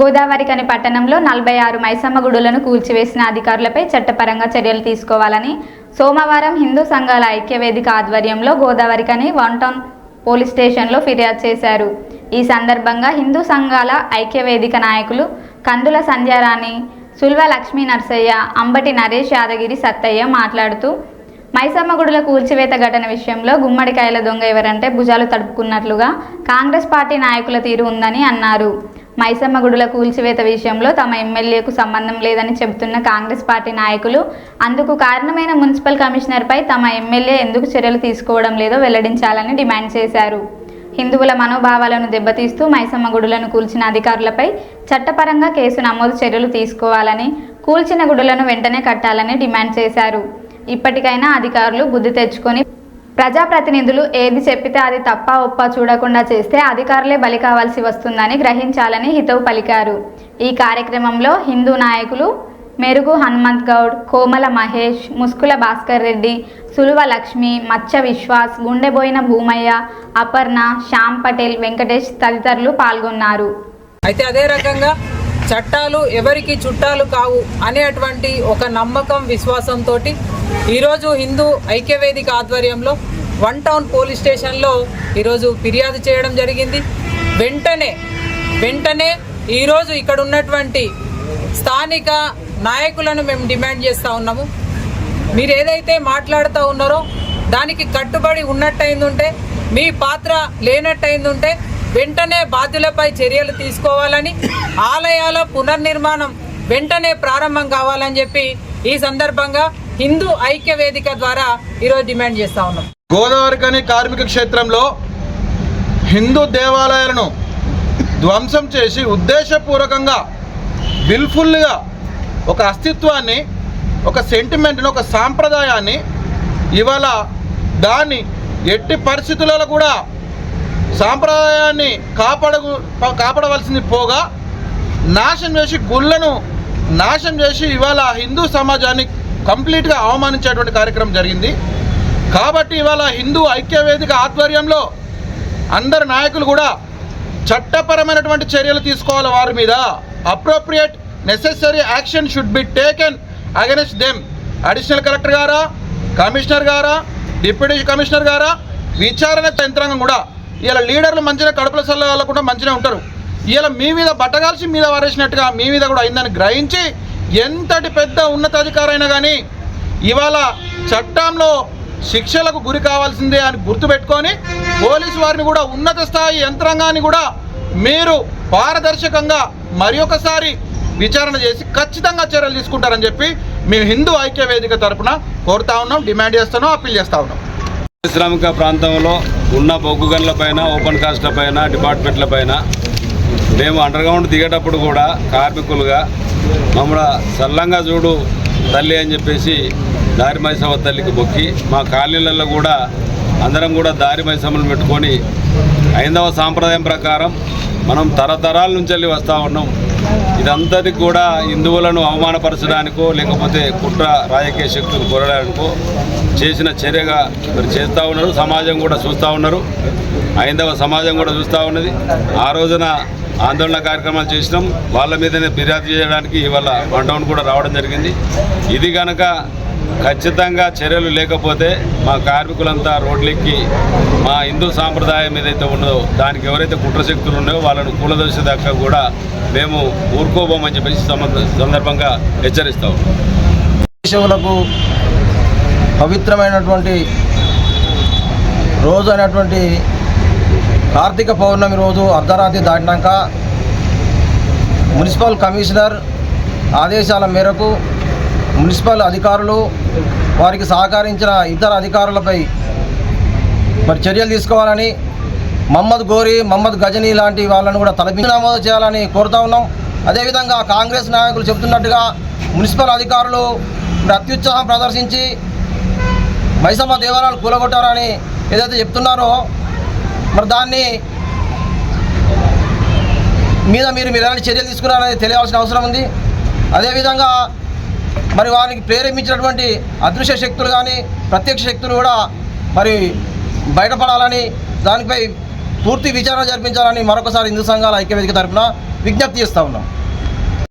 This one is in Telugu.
గోదావరికని పట్టణంలో నలభై ఆరు మైసమ్మ గుడులను కూల్చివేసిన అధికారులపై చట్టపరంగా చర్యలు తీసుకోవాలని సోమవారం హిందూ సంఘాల ఐక్యవేదిక ఆధ్వర్యంలో గోదావరికని వన్ టౌన్ పోలీస్ స్టేషన్లో ఫిర్యాదు చేశారు. ఈ సందర్భంగా హిందూ సంఘాల ఐక్యవేదిక నాయకులు కందుల సంధ్యారాణి సుల్వ లక్ష్మీ నర్సయ్య అంబటి నరేష్ యాదగిరి సత్తయ్య మాట్లాడుతూ మైసమ్మ గుడుల కూల్చివేత ఘటన విషయంలో గుమ్మడికాయల దొంగ ఎవరంటే భుజాలు తడుపుకున్నట్లుగా కాంగ్రెస్ పార్టీ నాయకుల తీరు ఉందని అన్నారు. మైసమ్మ గుడుల కూల్చివేత విషయంలో తమ ఎమ్మెల్యేకు సంబంధం లేదని చెబుతున్న కాంగ్రెస్ పార్టీ నాయకులు అందుకు కారణమైన మున్సిపల్ కమిషనర్పై తమ ఎమ్మెల్యే ఎందుకు చర్యలు తీసుకోవడం లేదో వెల్లడించాలని డిమాండ్ చేశారు. హిందువుల మనోభావాలను దెబ్బతీస్తూ మైసమ్మ గుడులను కూల్చిన అధికారులపై చట్టపరంగా కేసు నమోదు చర్యలు తీసుకోవాలని కూల్చిన గుడులను వెంటనే కట్టాలని డిమాండ్ చేశారు. ఇప్పటికైనా అధికారులు బుద్ధి తెచ్చుకొని ప్రజాప్రతినిధులు ఏది చెప్పితే అది తప్ప ఒప్ప చూడకుండా చేస్తే అధికారులే బలి కావాల్సి వస్తుందని గ్రహించాలని హితవు పలికారు. ఈ కార్యక్రమంలో హిందూ నాయకులు మెరుగు హనుమంత్ గౌడ్ కోమల మహేష్ ముస్కుల భాస్కర్ రెడ్డి సులువ లక్ష్మి మచ్చ విశ్వాస్ గుండెబోయిన భూమయ్య అపర్ణ శ్యామ్ పటేల్ వెంకటేష్ తదితరులు పాల్గొన్నారు. అయితే అదే రకంగా చట్టాలు ఎవరికి చుట్టాలు కావు అనేటువంటి ఒక నమ్మకం విశ్వాసంతో ఈరోజు హిందూ ఐక్యవేదిక ఆధ్వర్యంలో వన్ టౌన్ పోలీస్ స్టేషన్లో ఈరోజు ఫిర్యాదు చేయడం జరిగింది. వెంటనే వెంటనే ఈరోజు ఇక్కడ ఉన్నటువంటి స్థానిక నాయకులను మేము డిమాండ్ చేస్తూ ఉన్నాము. మీరు ఏదైతే మాట్లాడుతూ ఉన్నారో దానికి కట్టుబడి ఉన్నట్టయిందుంటే మీ పాత్ర లేనట్టయిందుంటే వెంటనే బాధ్యులపై చర్యలు తీసుకోవాలని ఆలయాల పునర్నిర్మాణం వెంటనే ప్రారంభం కావాలని చెప్పి ఈ సందర్భంగా హిందూ ఐక్య వేదిక ద్వారా ఈరోజు డిమాండ్ చేస్తా ఉన్నాం. గోదావరికని కార్మిక క్షేత్రంలో హిందూ దేవాలయాలను ధ్వంసం చేసి ఉద్దేశపూర్వకంగా విల్ఫుల్గా ఒక అస్తిత్వాన్ని ఒక సెంటిమెంట్ని ఒక సాంప్రదాయాన్ని ఇవాళ దాన్ని ఎట్టి పరిస్థితులలో కూడా సాంప్రదాయాన్ని కాపాడ కాపాడవలసింది పోగా నాశనం చేసి గుళ్ళను నాశనం చేసి ఇవాళ హిందూ సమాజాన్ని కంప్లీట్గా అవమానించేటువంటి కార్యక్రమం జరిగింది. కాబట్టి ఇవాళ హిందూ ఐక్యవేదిక ఆధ్వర్యంలో అందరు నాయకులు కూడా చట్టపరమైనటువంటి చర్యలు తీసుకోవాలి వారి మీద. Appropriate necessary action should be taken against them additional collector గారా కమిషనర్ గారా డిప్యూటీ కమిషనర్ గారా విచారణ యంత్రాంగం కూడా ఇలా లీడర్లు మంచిగా కడుపుల సల్ల వాళ్ళకుండా మంచిగా ఉంటారు. ఇలా మీ మీద బట్టగాల్సి మీద వారేసినట్టుగా మీ మీద కూడా అయిందని గ్రహించి ఎంతటి పెద్ద ఉన్నతాధికారైనా కానీ ఇవాళ చట్టంలో శిక్షలకు గురి కావాల్సిందే అని గుర్తుపెట్టుకొని పోలీసు వారిని కూడా ఉన్నత స్థాయి యంత్రాంగాన్ని కూడా మీరు పారదర్శకంగా మరి ఒకసారి విచారణ చేసి ఖచ్చితంగా చర్యలు తీసుకుంటారని చెప్పి మేము హిందూ ఐక్య వేదిక తరఫున కోరుతా ఉన్నాం డిమాండ్ చేస్తున్నాం అప్పీల్ చేస్తా ఉన్నాం. పారిశ్రామిక ప్రాంతంలో ఉన్న బొగ్గు గన్ల పైన ఓపెన్ కాస్ట్ల పైన డిపార్ట్మెంట్ల పైన మేము అండర్గ్రౌండ్ దిగేటప్పుడు కూడా కార్మికులుగా మమ్మల్ని చల్లంగా చూడు తల్లి అని చెప్పేసి దారి మైసమ్మ తల్లికి మొక్కి మా కాలనీలలో కూడా అందరం కూడా దారి మైసమ్మను పెట్టుకొని ఐందవ సాంప్రదాయం ప్రకారం మనం తరతరాల నుంచి వెళ్ళి వస్తూ ఉన్నాం. ఇదంతటి కూడా హిందువులను అవమానపరచడానికో లేకపోతే కుట్ర రాజకీయ శక్తులు కోరడానికో చేసిన చర్యగా మరి చేస్తూ ఉన్నారు. సమాజం కూడా చూస్తూ ఉన్నారు. ఐందవ సమాజం కూడా చూస్తూ ఉన్నది. ఆ రోజున ఆందోళన కార్యక్రమాలు చేసినాం. వాళ్ళ మీదనే ఫిర్యాదు చేయడానికి ఇవాళ వన్డౌన్ కూడా రావడం జరిగింది. ఇది కనుక ఖచ్చితంగా చర్యలు లేకపోతే మా కార్మికులంతా రోడ్లెక్కి మా హిందూ సాంప్రదాయం ఏదైతే ఉన్నదో దానికి ఎవరైతే కుట్రశక్తులు ఉన్నాయో వాళ్ళను కూలదోసేదాకా కూడా మేము ఊరుకోబోమని చెప్పేసి సంబంధ- సందర్భంగా హెచ్చరిస్తాం దేశములకు పవిత్రమైనటువంటి రోజు అనేటువంటి కార్తీక పౌర్ణమి రోజు అర్ధరాత్రి దాటినాక మున్సిపల్ కమిషనర్ ఆదేశాల మేరకు మున్సిపల్ అధికారులు వారికి సహకరించిన ఇతర అధికారులపై మరి చర్యలు తీసుకోవాలని మహమ్మద్ గోరి మహమ్మద్ గజనీ లాంటి వాళ్ళను కూడా తలపించి నమోదు చేయాలని కోరుతా ఉన్నాం. అదేవిధంగా కాంగ్రెస్ నాయకులు చెబుతున్నట్టుగా మున్సిపల్ అధికారులు అత్యుత్సాహం ప్రదర్శించి మైసమ్మ దేవాలయాలు కూలగొట్టారని ఏదైతే చెప్తున్నారో మరి దాన్ని మీద మీరు మీరు ఎలాంటి చర్యలు తీసుకున్నారనేది తెలియాల్సిన అవసరం ఉంది. అదేవిధంగా మరి వారికి ప్రేరేపించినటువంటి అదృశ్య శక్తులు కానీ ప్రత్యక్ష శక్తులు కూడా మరి బయటపడాలని దానిపై పూర్తి విచారణ జరిపించాలని మరొకసారి హిందూ సంఘాల ఐక్యవేదిక తరఫున విజ్ఞప్తి చేస్తూ ఉన్నాం.